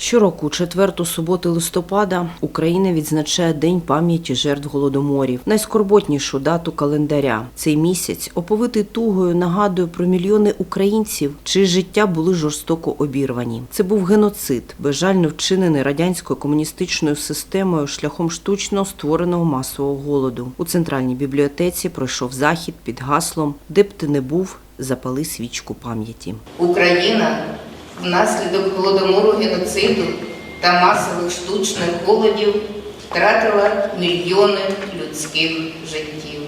Щороку, четверту суботу листопада, Україна відзначає День пам'яті жертв голодоморів, найскорботнішу дату календаря. Цей місяць, оповитий тугою, нагадує про мільйони українців, чиї життя були жорстоко обірвані. Це був геноцид, безжально вчинений радянською комуністичною системою шляхом штучно створеного масового голоду. У центральній бібліотеці пройшов захід під гаслом Де б ти не був, запали свічку пам'яті. Україна внаслідок голодомору геноциду та масових штучних голодів втратила мільйони людських життів.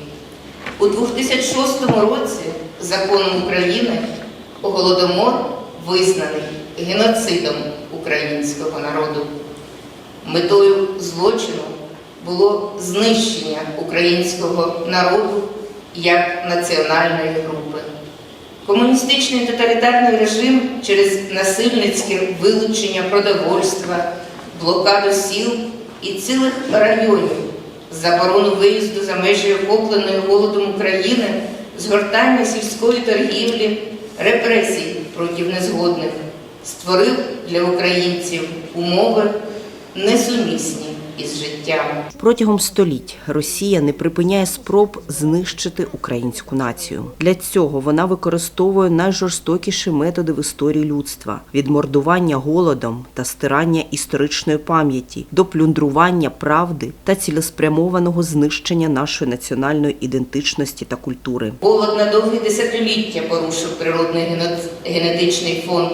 У 2006 році законом України голодомор визнаний геноцидом українського народу. Метою злочину було знищення українського народу як національної групи. Комуністичний тоталітарний режим через насильницьке вилучення продовольства, блокаду сіл і цілих районів, заборону виїзду за межі охопленої голодом України, згортання сільської торгівлі, репресій проти незгодних, створив для українців умови несумісні із життям. Протягом століть Росія не припиняє спроб знищити українську націю. Для цього вона використовує найжорстокіші методи в історії людства: від мордування голодом та стирання історичної пам'яті до плюндрування правди та цілеспрямованого знищення нашої національної ідентичності та культури. Голод на довгі десятиліття порушив природний генетичний фонд,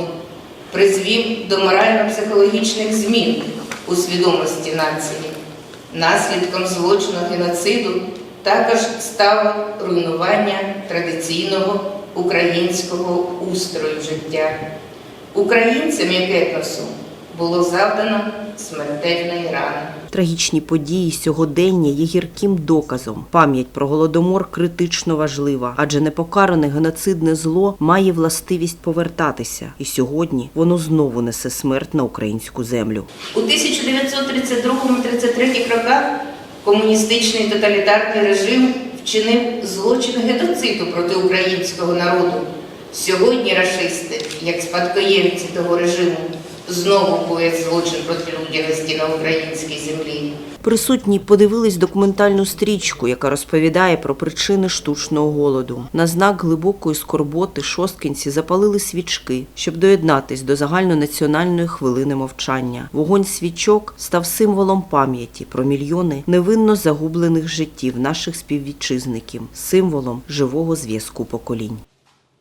призвів до морально-психологічних змін у свідомості нації. Наслідком злочину геноциду також стало руйнування традиційного українського устрою життя. Українцям як етносу було завдано смертельної рани. Трагічні події сьогодення є гірким доказом. Пам'ять про голодомор критично важлива, адже непокаране геноцидне зло має властивість повертатися, і сьогодні воно знову несе смерть на українську землю. У 1932-33 роках комуністичний тоталітарний режим вчинив злочин геноциду проти українського народу. Сьогодні рашисти, як спадкоємці того режиму, знову коять злочин проти людяності на українській землі. Присутні подивились документальну стрічку, яка розповідає про причини штучного голоду. На знак глибокої скорботи шосткинці запалили свічки, щоб доєднатись до загальнонаціональної хвилини мовчання. Вогонь свічок став символом пам'яті про мільйони невинно загублених життів наших співвітчизників, символом живого зв'язку поколінь.